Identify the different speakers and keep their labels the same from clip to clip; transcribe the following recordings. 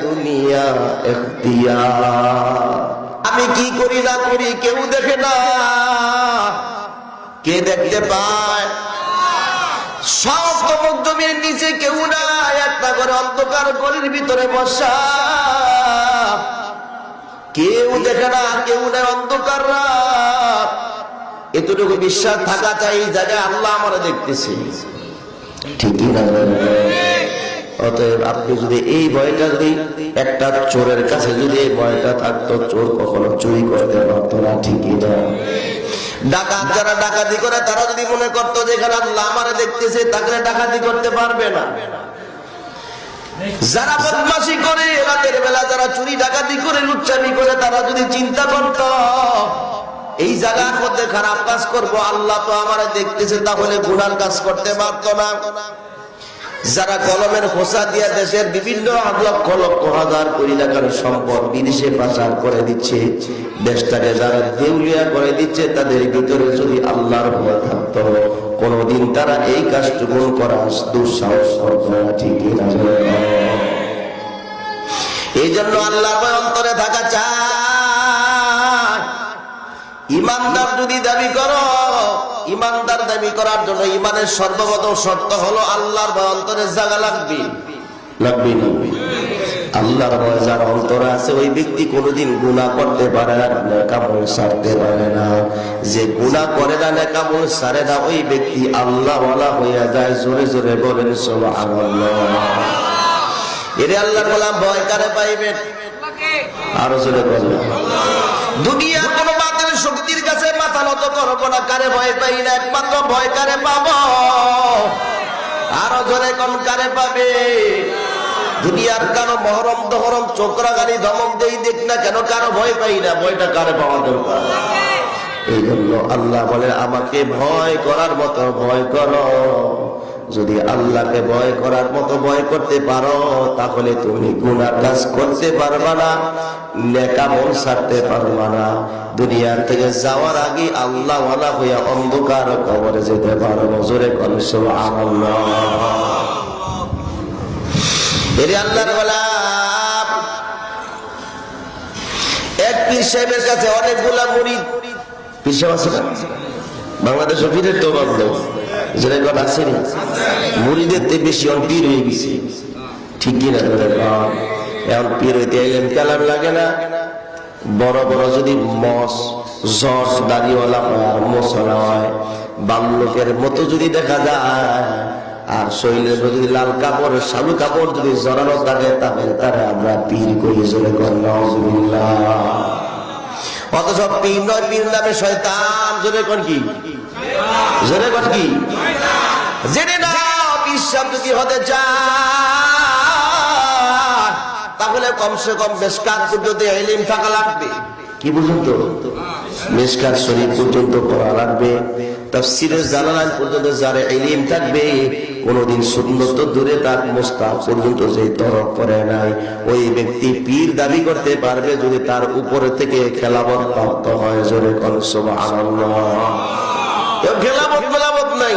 Speaker 1: দুনিয়া আমি কি করি না করি কেউ দেখে না। কে দেখতে পায়? নিচে কেউ না একটা করে অন্ধকার গলির ভিতরে বসা। কেউ দেখে না, কেউ নাই অন্ধকার রাত। এতটুকু বিশ্বাস থাকা চাই, এই জায়গায় আল্লাহ আমরা দেখতেছি। ঠিকই অতএব আপনি যদি এই ভয়টা যদি একটা চোরের কাছে যদি এই ভয়টা থাকতো, চোর কখনো চুরি করতে পারতো না, ঠিকই না। ডাকাত যারা ডাকাতি করে, তারা যদি মনে করতো যে এখানে আল্লাহ আমারে দেখতেছে তাকে ডাকাতি করতে পারবে না। যারা বদমাসি করে, রাতের বেলা যারা চুরি ডাকাতি করে, লুচ্চামি করে, তারা যদি চিন্তা করত এই জায়গার মধ্যে খারাপ কাজ করব, আল্লাহ তো আমারে দেখতেছে, তাহলে গুনার কাজ করতে পারত না। যারা কলমের খোসা দিয়া দেশের বিভিন্ন লক্ষ লক্ষ হাজার কোটি টাকার সম্পদ বিদেশে পাচার করে দিচ্ছে, দেশটাকে যারা দেউলিয়া করে দিচ্ছে, তাদের ভিতরে যদি আল্লাহর ভয় থাকতো, কোনদিন তারা এই কাজটুকু করা দুঃসাহস না এই জন্য আল্লাহর অন্তরে থাকা চায় ইমানদার যদি দাবি করো ইমানদার দাবি করার জন্য ইমানের সর্বপ্রথম শর্ত হলো আল্লাহর ভয় অন্তরে জায়গা লাগবে। লাগবে না। আল্লাহর ভয় যার অন্তরে আছে ওই ব্যক্তি কোনোদিন গুণা করতে পারে না নেকামল সারতে পারে না। যে গুণা করে না নেকামল সারে না ওই ব্যক্তি আল্লাহ হইয়া যায় জোরে জোরে বলেন সুবহানাল্লাহ। এরে আল্লাহর গোলাম ভয় কারে পাইবেন? আরও জোরে বলবেন। দুনিয়ার কোন শক্তির কাছে মাথা নত করব না, কারে ভয় পাই না, একমাত্র ভয় কারে পাব? আরও জোরে কোন কারে পাবে? দুনিয়ার কারও মহরম দহরম চোখরা গাড়ি ধমক দেই দেখ না কেন, কারও ভয় পাই না, ভয়টা কারে পাওয়া দরকার? এই জন্য আল্লাহ বলে, আমাকে ভয় করার মতো ভয় করো। যদি আল্লাহকে ভয় করার মতো ভয় করতে পারো, তাহলে তুমি গুনার কাজ করতে পারবা না, নেকা মন ছাড়তে পারবা না। দুনিয়ার থেকে যাওয়ার আগে আল্লাহ ওয়ালা হইয়া অন্ধকার কবরে যেতে পারো। জোরে কনস আল্লাহ এরে আল্লাহর পীর সাহেবের কাছে অনেকগুলা মুরিদ পীর আছে না? বাংলাদেশ পীরের তো অভাব যেটা গেছে। লাগে না। যদি হয় বাল্যকের মতো যদি দেখা যায়, আর শরীরের যদি লাল কাপড়, সালু কাপড় যদি জড়ানো থাকে, তাহলে তারা আমরা পীর করি জোরে কন্যা অথচ পীর নয়, পীর নামে শয়তান, জোরে কোন কি? জোরে কোন কি? জেনে নাও বিশ্বাস যদি হতে তাহলে কমসে কম বেশকাত পর্যন্ত এলিম থাকা লাগবে। কি পর্যন্ত? শরীফ পর্যন্ত পড়া লাগবে। তাফসিরের জানালান পর্যন্ত যারা থাকবে কোনদিন সুন্নত দূরে তার মোস্তা পর্যন্ত যে তরফ করে নাই। ওই ব্যক্তি পীর দাবি করতে পারবে যদি তার উপরে থেকে খেলাবত প্রাপ্ত হয়। জোরে কনসব আনন্দ খেলাবত মেলাবত নাই।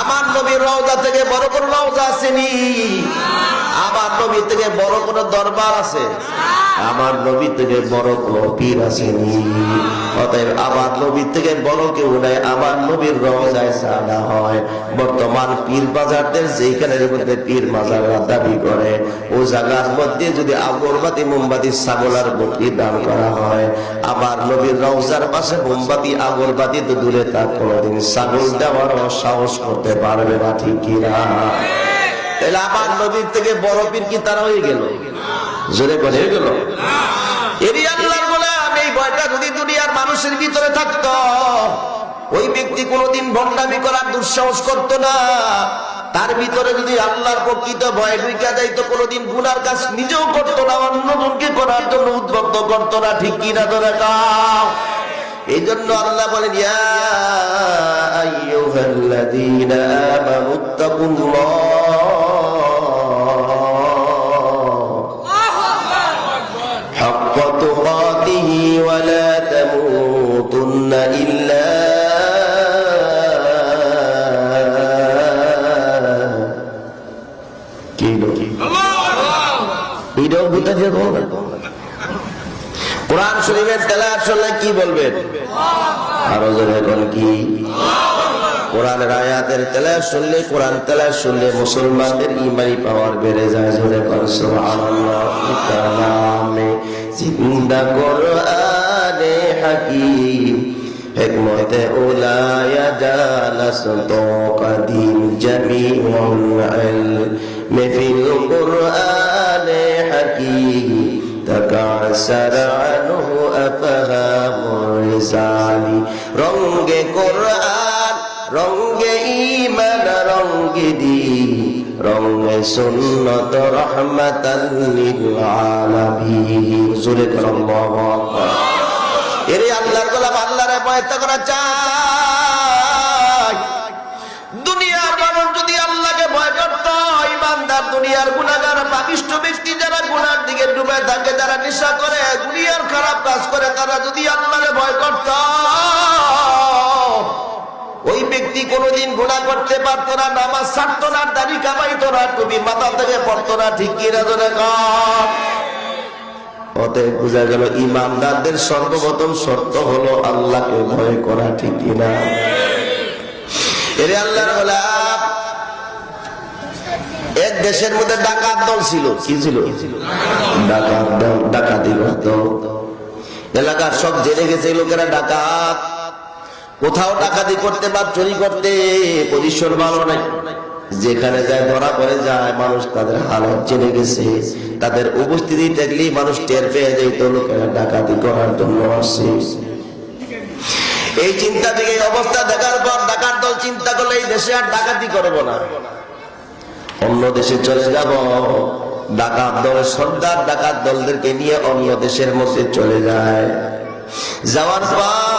Speaker 1: আমার নবীর রওজা থেকে বড় কোন রওজা আসেনি। আমার নবী থেকে বড় কোন দরবার আছে। আমার নবী থেকে বড় পীর আসেনি। অতএব আমার থেকে বড় কেউ নাই, আমার নবীর রওজায় সাদা হয়। বর্তমান পীর বাজারদের যেখানের মধ্যে পীর মাজাররা দাবি করে, ও জায়গার মধ্যে যদি আগরবাতি, মোমবাতি ছাগলার বকরি দান করা হয়, আমার নবীর রওজার পাশে মোমবাতি, আগরবাতি তো দূরে তার কোনোদিন ছাগল দেওয়ার সাহস করতে পারবে না ঠিক কিনা? তাহলে আমার নবীর থেকে বড় পীর কি তারা হয়ে গেল? জোরে করে হয়ে গেল। এরই আল্লাহর বলে আমি এই ভয়টা যদি দুনিয়ার মানুষের ভিতরে থাকতো ওই ব্যক্তি কোনোদিন ভণ্ডামি করার দুঃসাহস করতো না। তার ভিতরে যদি আল্লাহর প্রকৃত ভয় ঢুকা যাইতো কোনোদিন গুনার কাজ নিজেও করতো না অন্যজনকে করার জন্য উদ্বুদ্ধ করতো না ঠিক কিনা ধরে কাও? এই জন্য আল্লাহ বলেন ইয়া আইয়ুহাল্লাযীনা আমানুত্তাকুল্লাহ حق تقاته ولا تموتن إلا কিলো এটাও বুঝতে দিয়ে বলবেন কোরআন শরীফের তেলার শুনলে কি বলবেন আরো জোরে এখন কি কোরআনের আয়াতের তেলা শুনলে কোরআন তেলা শুনলে মুসলমানদের ইমানি পাওয়ার বেড়ে যায় জোরে কর সুবহানাল্লাহ কালামে জিন্দা কোরআনে হাকিম হিকমতে উলায়া জালাস তো কদিম জামিউল ইলম ফিল কোরআনে হাকিম تكعسر عنه أفهام الرسال রঙ্গে কোরআন রঙ্গে ইমান রঙ্গে দি রঙ্গে সুন্নত রহমাতাল লিল আলামিন। জোরে করো আল্লাহু আকবার। এরে আল্লাহর গোলাম, আল্লাহরে বয়ত্ত করা চাই দুনিয়ার মানুষ যদি আল্লাহকে ভয় করত ইমানদার দুনিয়ার গুণাগার পাপিষ্ট ব্যক্তি যারা গুনার দিকে ডুবে থাকে, যারা নেশা করে, দুনিয়ার খারাপ কাজ করে, তারা যদি আল্লাহরে ভয় করত কোনোদিন গুণা করতে পারতো না, নামাজ ছাড়তো না, দাড়ি কামাইতো না তুমি মাথা থেকে পড়তো না, ঠিক ধরে অতএব গেল, ইমানদারদের সর্বপ্রথম শর্ত হলো আল্লাহকে ভয় করা, ঠিক এলাকার সব জেনে গেছে, লোকেরা ডাকাত। কোথাও ডাকাতি করতে বা চুরি করতে পজিশন ভালো নাই। যেখানে যায়, ধরা পড়ে যায়, মানুষ তাদের হালত জেনে গেছে। তাদের উপস্থিতি দেখলেই মানুষ টের পেয়ে যেত লোকেরা ডাকাতি করার জন্য আসছে। এই চিন্তা থেকে অবস্থা দেখার পর ডাকাত দল চিন্তা করলে, এই দেশে আর ডাকাতি করব না। অন্য দেশে চলে যাব। ডাকাত দলের সর্দার ডাকাত দলদেরকে নিয়ে অন্য দেশের মধ্যে চলে যায়। যাওয়ার পর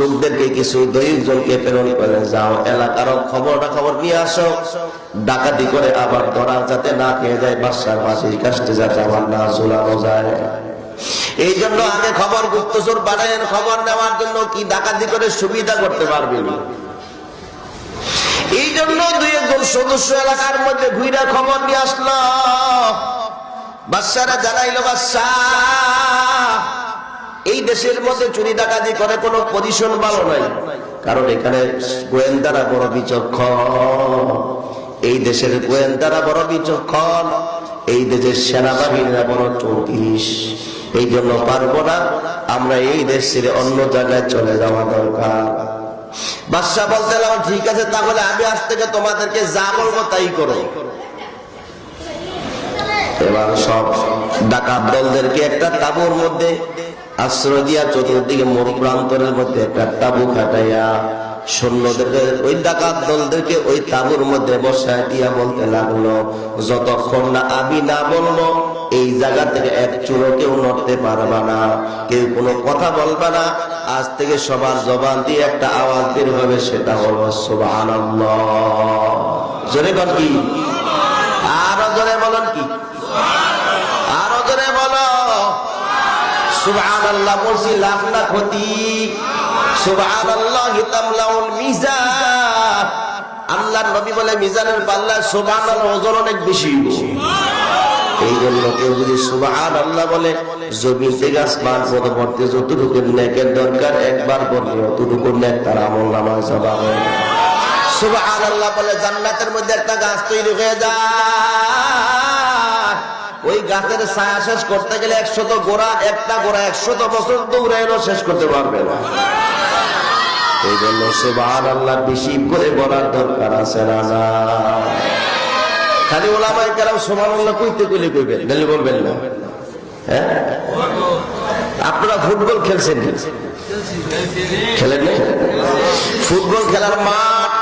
Speaker 1: লোকদেরকে কিছু দৈহিক জনকে প্রেরণ করে, যাও এলাকার খবরটা খবর নিয়ে আসো। ডাকাতি করে আবার ধরা যাতে না খেয়ে যায় বাসার পাশে কাস্টে যাতে আবার না ঝুলানো যায়। এই জন্য আগে খবর গুপ্তচর বানায়ের খবর নেওয়ার জন্য কি ডাকাতি করে সুবিধা করতে পারবি না? এই জন্য দুই একজন সদস্য এলাকার মধ্যে ঘুরে খবর নিয়ে আসলো। বাচ্চারা জানাইলো বাচ্চা এই দেশের মধ্যে চুরি ডাকাতি করে কোনো পজিশন ভালো নাই। কারণ এখানে গোয়েন্দারা বড় বিচক্ষণ। এই দেশের গোয়েন্দারা বড় বিচক্ষণ। এই দেশের সেনাবাহিনীরা বড় চৌকিশ। এই জন্য পারব না। আমরা এই দেশ ছেড়ে অন্য জায়গায় চলে যাওয়া দরকার। বাদশাহ বলতে ঠিক আছে, তাহলে আমি আজ থেকে তোমাদেরকে যা বলব তাই করো। এবার সব ডাকাত দলদেরকে একটা তাবুর মধ্যে আশ্রয় দিয়া চতুর্দিকে মোর প্রান্তরের মধ্যে একটা তাবু খাটাইয়া সৈন্যদেরকে, ওই ডাকাত দলদেরকে ওই তাবুর মধ্যে বসায় দিয়া বলতে লাগল, যতক্ষণ না আমি না বলব, এই জায়গা থেকে এক চুরো কেউ নড়তে পারবা না, কেউ কোনো কথা বলবে না। আজ থেকে সবার জবান দিয়ে একটা আওয়াজ বের হবে, সেটা হলো, সুবহানাল্লাহ। জোরে কি? আরও জোরে বলেন কি? আরও জোরে বলো সুবহানাল্লাহ বলছি, লাখ না ক্ষতি। সুবহানাল্লাহ তামলাউল মিজান। আল্লাহর নবী বলে মিজানের পাল্লা সুবহানাল্লাহ ওজন অনেক বেশি এই জন্য কেউ যদি সুবহান আল্লাহ বলে, জমিন থেকে আসমান পরবর্তী যতটুকু নেকের দরকার, একবার বললে অতটুকু নেক তার আমল নামাজ জবাব সুবহান আল্লাহ বলে জান্নাতের মধ্যে একটা গাছ তৈরি হয়ে যায়। ওই গাছের ছায়া শেষ করতে গেলে একশত গোড়া, একটা গোড়া, একশত বছর দৌড়ে এলো শেষ করতে পারবে না। এই জন্য সুবহান আল্লাহ বেশি করে বলার দরকার আছে না খালি ওলামাই কেরাম সুবহান আল্লাহ কইতে কইলে কইবেন নাহলে বলবেন না। হ্যাঁ? আপনারা ফুটবল খেলছেন খেলেন ফুটবল খেলার মাঠ,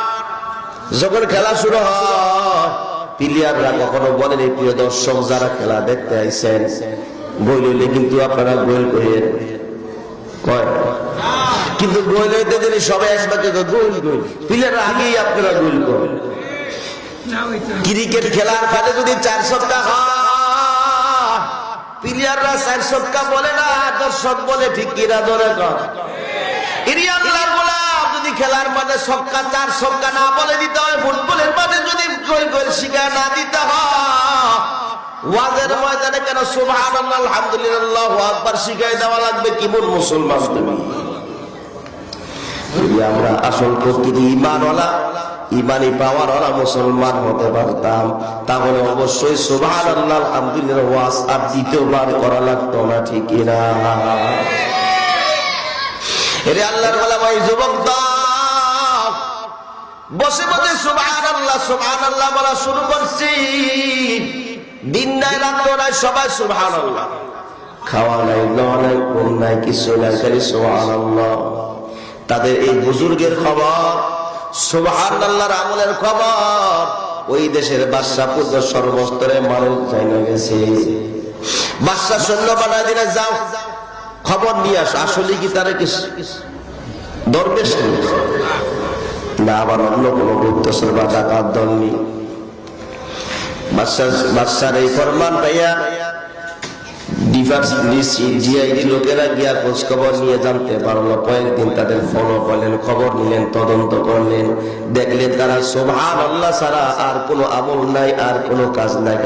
Speaker 1: যখন খেলা শুরু হয় প্লেয়াররা কখনো বলেন এই প্রিয় দর্শক, যারা খেলা দেখতে আইছেন বই লইলে কিন্তু আপনারা গোল করেন কয়? কিন্তু গোল হইতে দিলে সবাই তো গোল গোল প্লেয়ার আগেই আপনারা গোল করেন ক্রিকেট খেলার ফলে যদি চার সপ্তাহ হয়, প্লেয়াররা চার সপ্তাহ বলে না, দর্শক বলে, ঠিক কিনা ধরে কর? যদি খেলার মাঠে সক্কা চার সক্কা না বলে দিতে হয় ফুটবলের মাঠে যদি গোল গোল শিকার না দিতে হয়। ওয়াজের ময়দানে কেন আলহামদুলিল্লাহ আকবার শিখাই দেওয়া লাগবে? মুসলমান তুমি? আমরা আসল প্রকৃতি ইমানি পাওয়ার মুসলমান হতে পারতাম তাহলে অবশ্যই সুবহান আল্লাহ আলহামদুলিল্লাহ ওয়াজ আর দ্বিতীয়বার করা লাগতো না ঠিক না আল্লাহর ভাই যুবক দল, বসে বসে সুবহান আল্লাহ সুবহান আল্লাহ বলা শুরু করছি। দিন নাই রাত্র নাই, সবাই সুবহান আল্লাহ খাওয়া নাই, দাওয়া নাই, ঘুম নাই, কিছু নাই, খালি সুবহান আল্লাহ তাদের এই বুজুর্গের খবর সুবহান আল্লাহর আমলের খবর, ওই দেশের বাদশা পুত্র সর্বস্তরে মানুষ যাই না গেছে। বাদশা সৈন্য বানায় দিলে, যাও, খবর নিয়ে আস, আসলে কি তারা কি দরবেশ না, আবার অন্য কোনো গুপ্তসর বা ডাকাত দল নেই বাদশার এই ফরমান পাইয়া তদন্ত করলেন। দেখলেন আল্লাহ ছাড়া আর কোনো নাই, আর কাজ নাই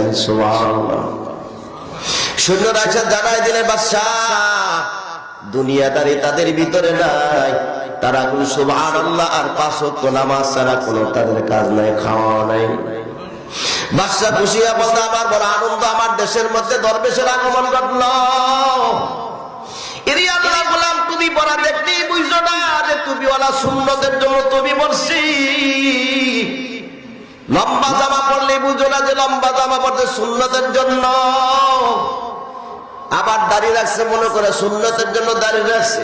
Speaker 1: দুনিয়াদারি তাদের ভিতরে নাই। তারা কোন সোভান আল্লাহ আর পাঁচ ওয়াক্ত নামাজ ছাড়া কোনো তাদের কাজ নাই, খাওয়া নাই। বাদশাহ খুশিয়া বলতে, আমার বড় আনন্দ, আমার দেশের মধ্যে দরবেশের আগমন ঘটল বললাম তুমি বুঝছ না তুমি জন্য তুমি বলছি লম্বা জামা পড়লে বুঝো না যে লম্বা জামা জন্য। আবার দাঁড়িয়ে রাখছে, মনে করে সুন্নতের জন্য দাঁড়িয়ে রাখছে।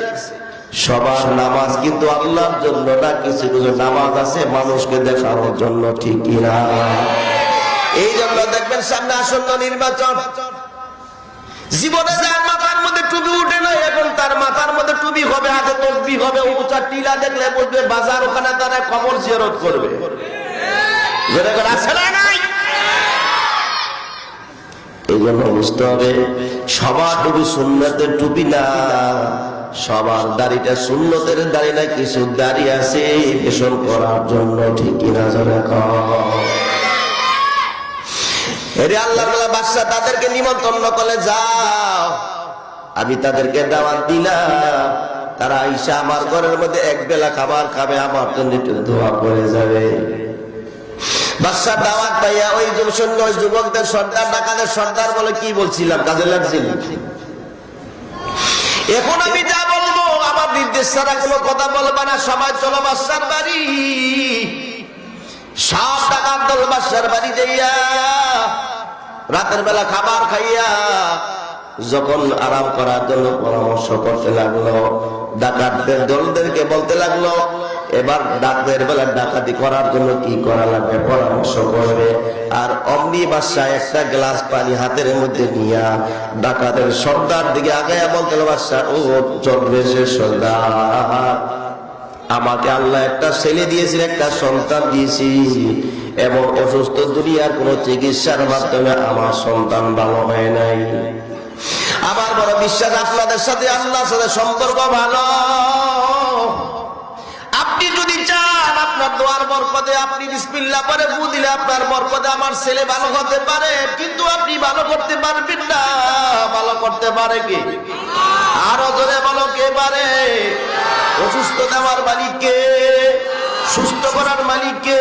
Speaker 1: সবার নামাজ কিন্তু আল্লাহর জন্য না, কিছু কিছু নামাজ আছে মানুষকে দেখানোর জন্য ঠিকই না? এই জন্য দেখবেন সামনে আসন্ন নির্বাচন। জীবনে যার মাথার মধ্যে টুপি উঠে নাই, এখন তার মাথার মধ্যে টুপি হবে, হাতে তসবি হবে উঁচা টিলা দেখলে বুঝবে বাজার ওখানে তারা কবর জিয়ারত করবে। না এই জন্য বুঝতে হবে, সবার টুপি সুন্নতের টুপি না। সবার দাড়িটা সুন্নতের দাড়ি না, কিছু দাড়ি আছে পেশন করার জন্য ঠিকই না জানে আল্লাহ বাদশাহ তাদেরকে নিমন্ত্রণ করলে, যাও। আমি তাদেরকে তারা আইসা আমার ঘরের মধ্যে এক বেলা খাবার খাবে, আমার জন্য একটু দোয়া করে যাবে। বাদশাহ দাওয়াত পাইয়া ওই সৈন্য যুবকদের সর্দার ডাকাদের সর্দার বলে কি বলছিলাম? কাজে লাগছিল? এখন আমি যা বলব বিদ্বেষ ছাড়া কোনো কথা বলবে না। সবাই চলো বাসার বাড়ি। সব টাকা দল বাদশার বাড়ি যাইয়া রাতের বেলা খাবার খাইয়া যখন আরাম করার জন্য পরামর্শ করতে লাগল, ডাকাতদের দলদেরকে বলতে লাগল, এবার ডাকের বেলা ডাকাতি করার জন্য কি করা লাগবে পরামর্শ করবে। আর অমনি বাসায় একটা গ্লাস পানি হাতের মধ্যে নিয়া ডাকাতের সর্দার দিকে আগাইয়া বলতে বাসা ও চলবে সে সর্দার, আমাকে আল্লাহ একটা ছেলে দিয়েছিল একটা সন্তান দিয়েছি। এবং অসুস্থ দুনিয়ার কোন চিকিৎসার মাধ্যমে আমার সন্তান ভালো হয় নাই। আমার বড় বিশ্বাস, আপনাদের সাথে আল্লাহর সাথে সম্পর্ক ভালো। আপনি যদি চান আপনার দোয়ার বরকতে, আপনি বিসমিল্লাহ পরে ফু দিলে আপনার বরকতে আমার ছেলে ভালো হতে পারে, কিন্তু আপনি ভালো করতে পারবেন না। ভালো করতে পারে কি? আরও জোরে বলো, কে পারে? অসুস্থ দেওয়ার মালিককে সুস্থ করার মালিককে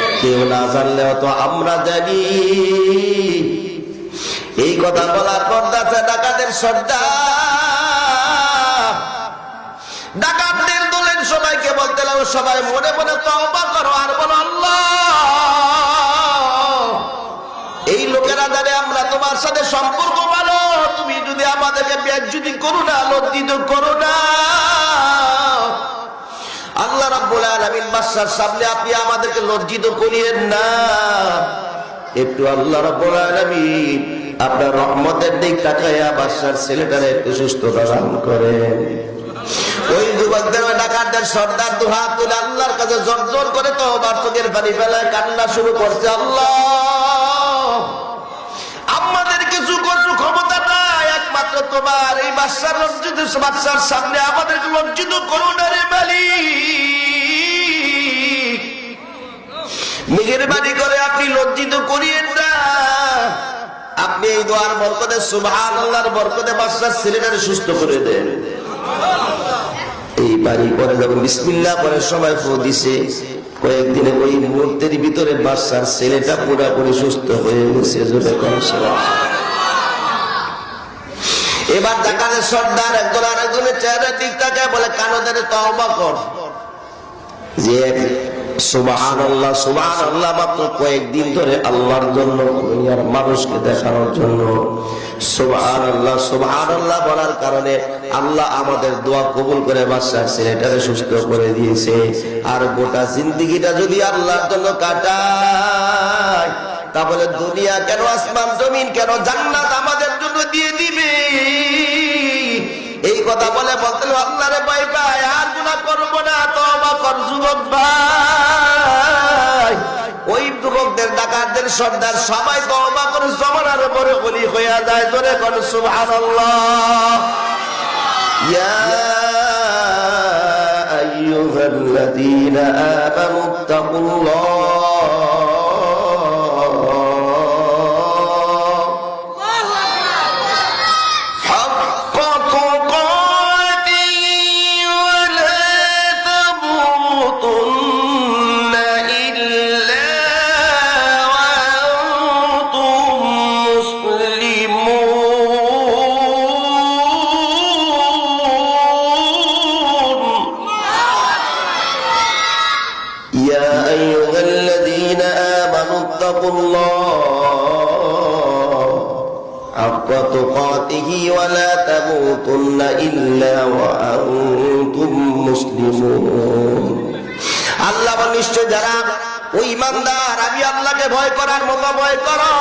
Speaker 1: কেউ না জানলেও তো আমরা জানি। এই কথা বলার পর দাঁচা ডাকাতের সর্দার ডাকাতদের দলে সবাইকে বলতে লাগো সবাই মনে মনে তওবা করো আর বলো, আল্লাহ, এই লোকেরা জানে আমরা তোমার সাথে সম্পর্ক ভালো। তুমি যদি আমাদেরকে যদি করো না, লজ্জিত করো না। আল্লাহ রাব্বুল আলামিন বাদশার সামনে আপনি আমাদেরকে লজ্জিত করিয়েন না। একটু আল্লাহ রাব্বুল আলামিন আপনার রহমতের দিক তাকাইয়া বাদশার ছেলেটারে একটু সুস্থতা দান করেন। ওই যুবকদের ডাকাতদের সর্দার দুহাত তুলে আল্লাহর কাছে জোর জোর করে তো চোখের পানি ফেলায় কান্না শুরু করছে আল্লাহ। আমাদের এই লজ্জিত বাদশার সামনে লজ্জিত রে মালিক। মেহেরবানি করে আপনি লজ্জিত করিয়েন না। আপনি এই দোয়ার বরকতে সুবহান আল্লাহর বরকতে বাদশার ছেলেটারে সুস্থ করে দেন। এই বাড়ি পরে যখন বিসমিল্লাহ করে সময় ফো দিছে, কয়েকদিনে ওই মুহূর্তের ভিতরে বাচ্চার ছেলেটা পুরাপুরি সুস্থ হয়ে গেছে এবার দেখালে সর্দার একজন আরেকজনের চেহারার দিক তাকায় বলে কানদের তওবা কর। যে কয়েকদিন ধরে আল্লাহর জন্য, দুনিয়ার মানুষকে দেখানোর জন্য আল্লাহ আল্লাহ বলার কারণে আল্লাহ আমাদের দোয়া কবুল করে ছেলেটাকে সুস্থ করে দিয়েছে। আর গোটা জিন্দিগিটা যদি আল্লাহর জন্য কাটায়, তাহলে দুনিয়া কেন আসমান, জমিন কেন জান্নাত? আমাদের কথা বলে বলতে আল্লাহরে ভয় পায়, আর গুণা করব না তবা কর, যুবক ভাই। ওই যুবকদের, ডাকাতদের সর্দার সবাই তবা করে জমানার উপরে বলি হইয়া যায় ধরে কোন সুবহানাল্লাহ। ইয়া আইয়ুহাল্লাযীনা আমানুত্তাকুল্লাহ آمنوا اتقوا الله حق تقاته ولا تموتن إلا وأنتم مسلمون আল্লাহ বল নিশ্চয় যারা ওই ইমানদার আমি আল্লাহকে ভয় করার মতো ভয় করো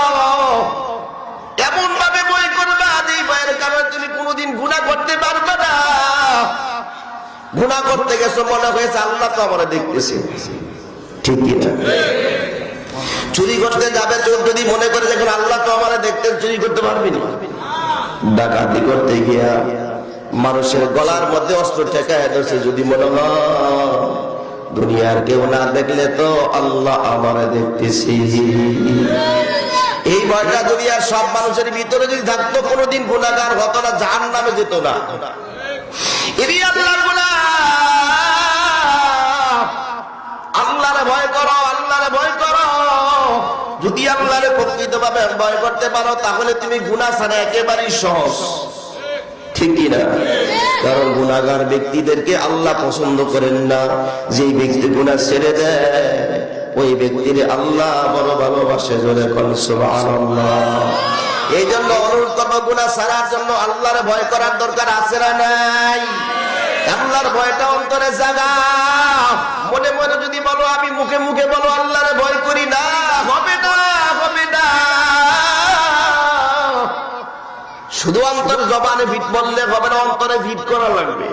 Speaker 1: এমন ভাবে ভয় করবা যে এই ভয়ের কারণে তুমি কোনোদিন গুণা করতে পারবে না গুণা করতে গেছো মনে হয়েছে আল্লাহ তো আমরা দেখতেছি ঠিক কিনা চুরি করতে যাবে চোর যদি মনে করে দেখুন আল্লাহ তো আমার দেখতে চুরি করতে পারবি না। ডাকাতি করতে গিয়া মানুষের গলার মধ্যে অস্ত্র ঠেকায় ধরছে, যদি মনে হয়, দুনিয়ার কেউ না দেখলে তো আল্লাহ আমারে দেখতেছি। এই ভয়টা দুনিয়ার সব মানুষের ভিতরে যদি থাকতো, কোনোদিন গুণাগার হতো না জাহান নামে যেত না। এরই আল্লাহর আল্লাহরে ভয় করতে পারো, তাহলে তুমি গুণা ছাড়া একেবারেই সহজ। ঠিক না কারণ গুণাগার ব্যক্তিদেরকে আল্লাহ পছন্দ করেন না। যে ব্যক্তি গুণা ছেড়ে দেয়, ওই ব্যক্তির আল্লাহ বড় ভালোবাসে জোরে এই জন্য অনুরতম গুণা ছাড়ার জন্য আল্লাহরে ভয় করার দরকার আছে না নাই? আল্লাহর ভয়টা অন্তরে জাগা। মনে মনে যদি বলো, আমি মুখে মুখে বলো, আল্লাহরে ভয় করি না। হবে না। শুধু অন্তর জবানে ফিট বললে হবে না, অন্তরে ফিট করা লাগবে।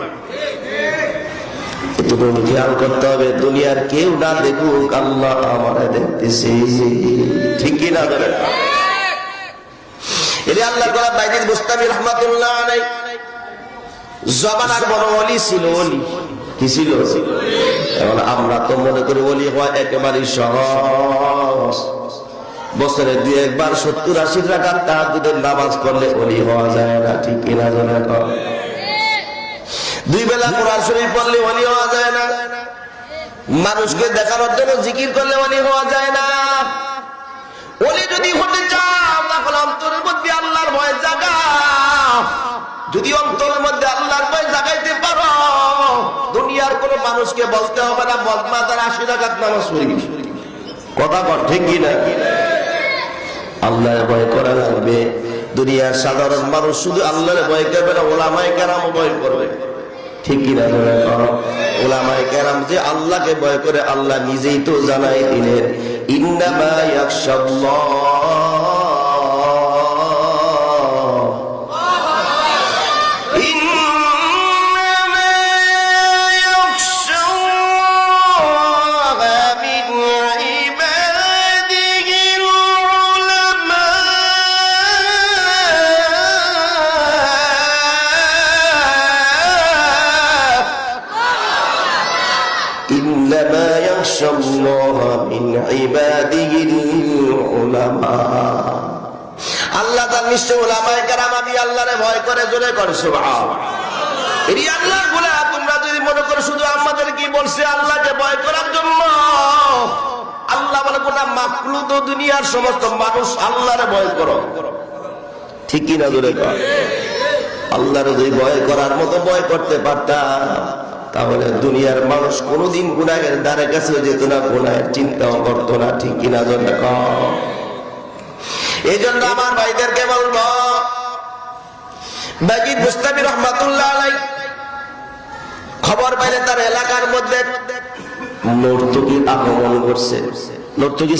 Speaker 1: খেয়াল করতে হবে, দুনিয়ার কেউ না দেখুক আল্লাহ আমার দেখতেছে। ধরে? আল্লাহ করা বাইদিন মুস্তামি রহমাতুল্লাহ আলাই জবানার বড় অলি ছিল অলি। কি ছিল? এখন আমরা তো মনে করি অলি হওয়া একেবারেই সহজ। বছরে দুই একবার সত্তর আশি টাকা তাহাজুদের নামাজ পড়লে অলি হওয়া যায় না, ঠিক কিনা জানে দুই বেলা কোরআন শরীফ পড়লে অলি হওয়া যায় না। মানুষকে দেখানোর জন্য জিকির করলে অলি হওয়া যায় না। অলি যদি হতে চাও অন্তরের মধ্যে আল্লাহর ভয় জাগা। যদি অন্তরের মধ্যে আল্লাহর ভয় জাগাইতে পারো, দুনিয়ার কোন মানুষকে বলতে হবে না বদমা তার আশি টাকার নামাজ পড়ি। কথা কর ঠিক কিনা? আল্লাহর ভয় করা লাগবে। দুনিয়ার সাধারণ মানুষ শুধু আল্লাহর ভয় করবে না, ওলামায় কেরাম ভয় করবে। ঠিক কিনা ওলামায় কেরাম যে আল্লাহকে ভয় করে, আল্লাহ নিজেই তো জানাই দিলেন, ইন্নামা ইয়াখশাল্লাহ তার ওলামায় কেরাম আমি আল্লাহরে ভয় করে, জোরে করে এরি আল্লাহ তোমরা যদি মনে করো শুধু আমাদের কি বলছে, আল্লাহকে ভয় করার জন্য? আল্লাহ বলে, গোটা দুনিয়ার সমস্ত মানুষ আল্লাহরে ভয় করো। ঠিক কি না, জোরে কর? আল্লাহর যদি ভয় করার মতো ভয় করতে পারতাম, তাহলে দুনিয়ার মানুষ কোনোদিন গুণাগের দ্বারে কাছে যেত না গুণায়ের চিন্তাও করতো না, ঠিক কিনা জোরে কর? এই জন্য আমার ভাইদেরকে বলব বাজিদ মুস্তাফি রহমাতুল্লাহ আলাই খবর পাইলে তার এলাকার মধ্যে নর্তকী আগমন করছে। নর্তকী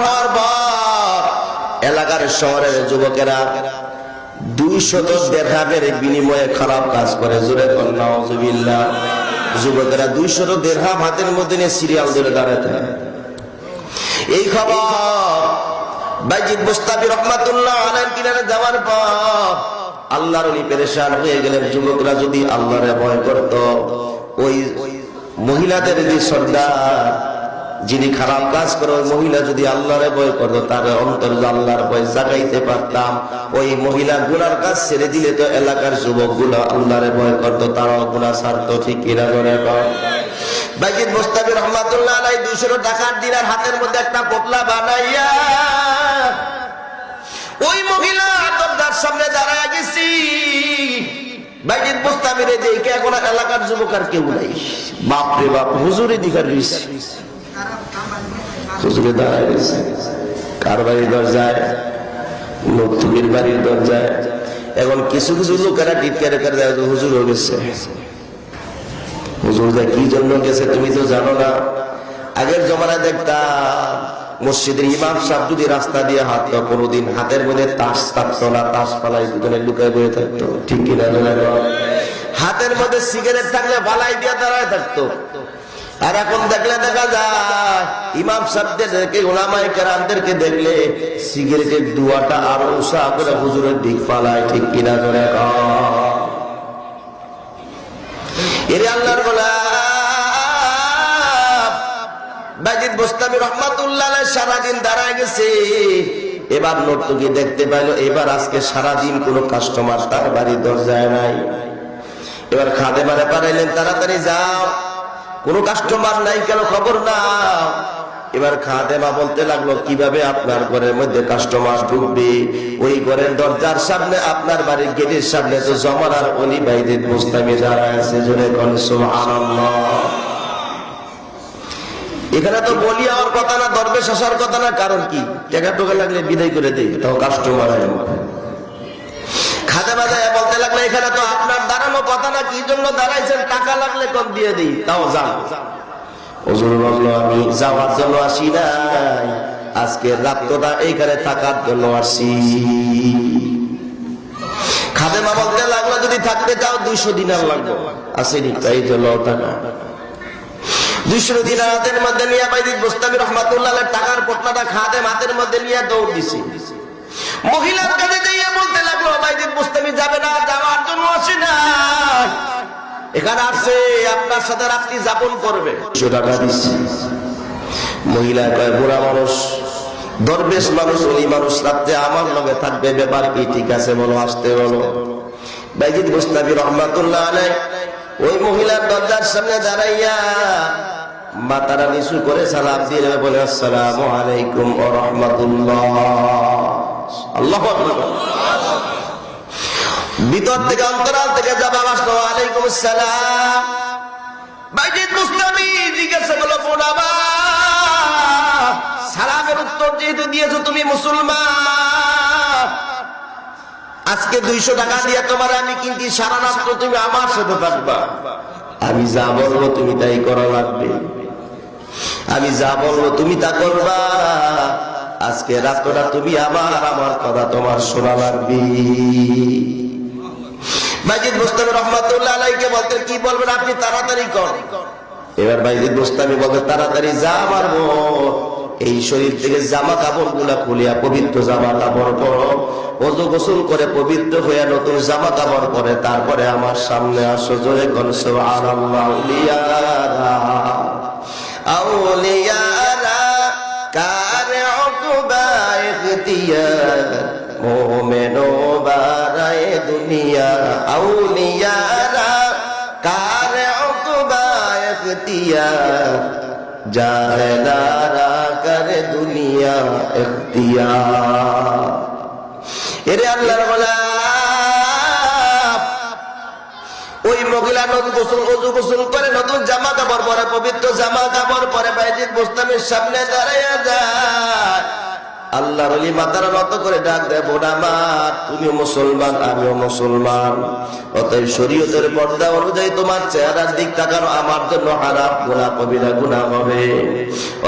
Speaker 1: হওয়ার পর এলাকার শহরের যুবকেরা দুইশত দেড়হামের বিনিময়ে খারাপ কাজ করে, জোরে যুবকেরা দেড়হাম হাতের মধ্যে নিয়ে সিরিয়াল ধরে এই খবর আল্লাহর পেরেশান হয়ে গেলেন। যুবকরা যদি আল্লাহরে ভয় করত, ওই মহিলাদের যে সর্দার যিনি খারাপ কাজ করে, ওই মহিলা যদি আল্লাহরে ভয় করতো, তার অন্তর আল্লাহর ভয় জাগাইতে পারতাম। ওই মহিলা গুনার কাজ ছেড়ে দিলে তো এলাকার যুবকগুলো আল্লাহরে ভয় করতো, তারাও গুণা ছাড়তো, ঠিক কিনা? করে বাইজিদ মুস্তাফি রহমাতুল্লাহ আলাই দুশো টাকার দিনার হাতের মধ্যে একটা পোটলা বানাইয়া, ওই মহিলা দরজার সামনে দাঁড়ায় গেছি। বাইজিদ মুস্তাফির দেখে এখন এলাকার যুবক আর কেউ নাই। বাপ রে বাপ হুজুরে দিকার রয়েছে তুমি তো জানো না। আগের জমানায় দেখতাম, মসজিদের ইমাম সাহেব যদি রাস্তা দিয়ে হাঁটতো কোনোদিন হাতের মধ্যে তাস থাকতো না, তাস পালাই দুজনে লুকায় বয়ে থাকতো। ঠিক কিনা হাতের মধ্যে সিগারেট থাকলে বালাই দিয়ে দাঁড়ায় থাকতো। আর এখন দেখলে দেখা যায়, ইমাম সাহেবদেরকে ওলামাই কেরামদেরকে দেখলে সিগারেটের দুয়াটা আরও উষা করে হুজুরের দিক পালায় ঠিক কিনা কয় এরে আল্লাহর গোলাপ। সারাদিন দাঁড়ায় গেছে। এবার দেখতে পাইলো, এবার আজকে সারাদিন কোনো কাস্টমার বাড়ির দরজায় নাই। এবার খাদে তাড়াতাড়ি যাও। কোনো কাস্টমার নাই কেন খবর না? এবার খাদেমা বলতে লাগল, কীভাবে আপনার ঘরের মধ্যে কাস্টমার ঢুকবে? ওই ঘরের দরজার সামনে, আপনার বাড়ির গেটের সামনে তো জমানার অলি বাইদের মুস্তামি দাঁড়ায় আছে, জোরে কোন এখানে তো বলি আমার কথা না, দরবেশ আসার কথা না, কারণ কি? টাকা টোকা লাগলে বিদায় করে দেই তাও কাস্টমার খাদে বাজায় বলতে লাগল এখানে তো আপনার দাঁড়ানো কথা না কি জন্য দাঁড়াইছেন? টাকা লাগলে কম দিয়ে দিই তাও যান। হুজুর বলল আমি যাওয়ার জন্য আসি নাই। আজকে রাত্রটা এইখানে থাকার জন্য আসি। খাদেমা বলতে লাগল যদি থাকতে চাও দুইশো দিনার লাগবে। আসেনি তাই তো টাকা দুইশো দিনার হাতের মধ্যে নিয়ে বাইদিক গোস্তামি রহমাতুল্লাহ টাকার পোটলাটা খাদে হাতের মধ্যে নিয়ে দৌড় দিছি। মহিলার কাছে যাইয়া বলতে লাগল বাইদিক গোস্তামি যাবে না, যাওয়ার জন্য আসে না। এখানে আসছে আপনার সাথে রাত্রি যাপন করবে। মহিলা বুড়া মানুষ, দরবেশ মানুষ আমার ব্যাপার কি? ঠিক আছে, বলো, আসতে বলো। ওই মহিলার দরজার সামনে মাতারা নিচু করে সালাম দিয়ে বলে, আসসালামু আলাইকুম রহমতুল্লাহ। ভিতর থেকে, অন্তরাল থেকে আসসালাম। মুস্তামি জিজ্ঞাসা করল সালামের উত্তর যেহেতু দিয়েছ তুমি মুসলমান, আজকে দুইশো টাকা দিয়ে তোমার আমি কিন্তু সারা রাত্র তুমি আমার সাথে থাকবা। আমি যা বলব তুমি তাই করা লাগবে। আমি যা বলব তুমি তা করবা। আজকে রাত্রটা তুমি আবার আমার কথা তোমার শোনা লাগবে। মাজিদ রহমতুল্লাহ আলাইকে বলতে, কি বলবেন আপনি তাড়াতাড়ি কর। এবার মাজিদ বলতে, তাড়াতাড়ি যা মারবো এই শরীর থেকে জামা কাপড়গুলা খুলিয়া পবিত্র জামা কাপড় পরো গোসল করে পবিত্র হইয়া নতুন জামা কাপড় পরে, তারপরে আমার সামনে আসো জোরে কনসো আর আউলিয়ারা, কার বারায় দুনিয়া আউলিয়ারা কার অকুবা ইখতিয়ার জাহেলারা করে দুনিয়া ইখতিয়ার এরে আল্লাহর গোলাপ ওই মহিলা নতুন গোসল, অজু গোসল করে, নতুন জামা কাপড় পরে, পবিত্র জামা কাপড় পরে বাইজিদ মুস্তামের সামনে দাঁড়াইয়া যায়। আল্লাহর মাতারা করে ডাক দেয়, বোন আমার তুমি মুসলমান, আমিও মুসলমান। অতএব শরীয়তের পর্দা অনুযায়ী তোমার চেহারার দিক তাকানো আমার জন্য হারাপ গুণা কবিরা গুণা হবে।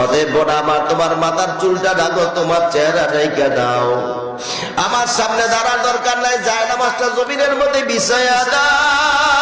Speaker 1: অতএব বোন আমার, তোমার মাথার চুলটা ডাকো, তোমার চেহারা ডাইকা দাও। আমার সামনে দাঁড়ার দরকার নাই যায় নামাজটা জমিনের মধ্যে বিষয়া দাও।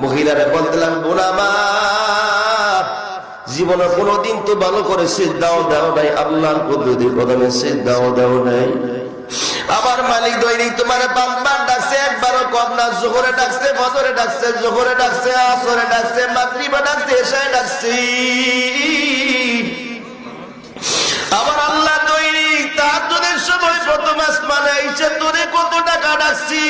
Speaker 1: মহিলারে বলতেলাম বোনামা জীবনে কোনোদিন তো ভালো করে সিদ্ধাও দেও নাই, আল্লাহর পদ্ধতি কদমে সিদ্ধাও দেও নাই। আমার মালিক দৈনিক তোমার বাম্বার ডাকছে, একবারও কম না, জোহরে ডাকছে, ফজরে ডাকছে, জোহরে ডাকছে, আসরে ডাকছে মাতৃবা ডাকছে এসায় ডাকছি। আমার আল্লাহ দৈনিক তাহাজের সময় প্রথম আসমানে আইসে তোরে কত টাকা ডাকছি।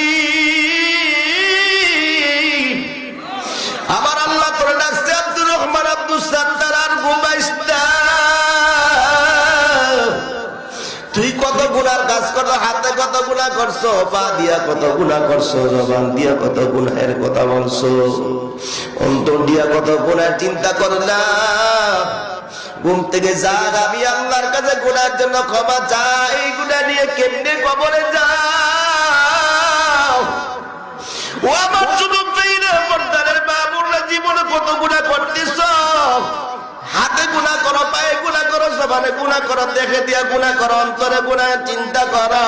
Speaker 1: কত গুণা করছ? পা দিয়া কত গুণা করছ? জবান দিয়া কত গুণের কথা বলছো। অন্তর দিয়া কত গুণের চিন্তা করলাম ঘুম থেকে যাক, আমি আল্লাহর কাছে গুনার জন্য ক্ষমা চাই। গুণা নিয়ে কেমনে কবরে যাও? ও আমার পর্দারের জীবনে কত গুণা করতেছ? হাতে গুণা করো, পায়ে গুণা করো সবানে গুণা করো দেখে দিয়া গুণা করো, অন্তরে গুণা চিন্তা করো।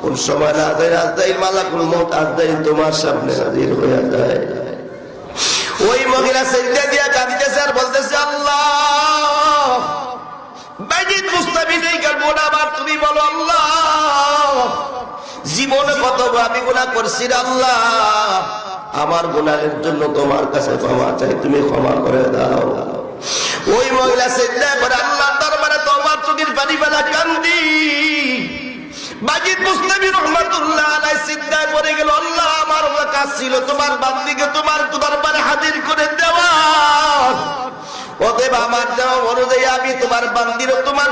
Speaker 1: কোন সময় রাজে রাজদাই মালা কোন মত আজদাই তোমার সামনে হাজির হয়ে যায়। ওই মহিলা সেজদা দিয়া কাঁদিতেছে আর বলতেছে, আল্লাহ বাইজিদ নেই কার বোন আমার তুমি বলো, আল্লাহ, জীবনে কত আমি গুণা করছি আল্লাহ আমার গুণাহের জন্য তোমার কাছে ক্ষমা চাই, তুমি ক্ষমা করে দাও। ওই মহিলা সেজদা করে আল্লাহ দরবারে তোমার চোখের পানি বেলা কান্দি। চিন্তা আমার ছিল, তোমার বান্দিকে তোমার হাজির করে দেওয়া। আমার অনুযায়ী আমি তোমার বান্দির, তোমার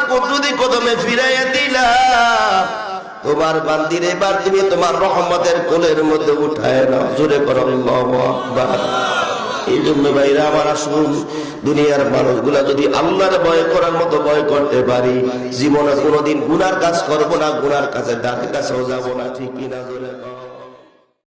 Speaker 1: কদমে ফিরাইয়া দিলাম। তোমার বান্দির, এবার তুমি তোমার রহমতের কোলের মধ্যে উঠায় না জোরে করো আল্লাহু আকবার এই জন্য ভাইরা, আমার আসুন, দুনিয়ার মানুষগুলা যদি আল্লাহর ভয় করার মতো ভয় করতে পারি, জীবনে কোনোদিন গুনার কাজ করব না, গুনার কাছে ডাকের কাছেও যাব না, ঠিক কিনা জোরে।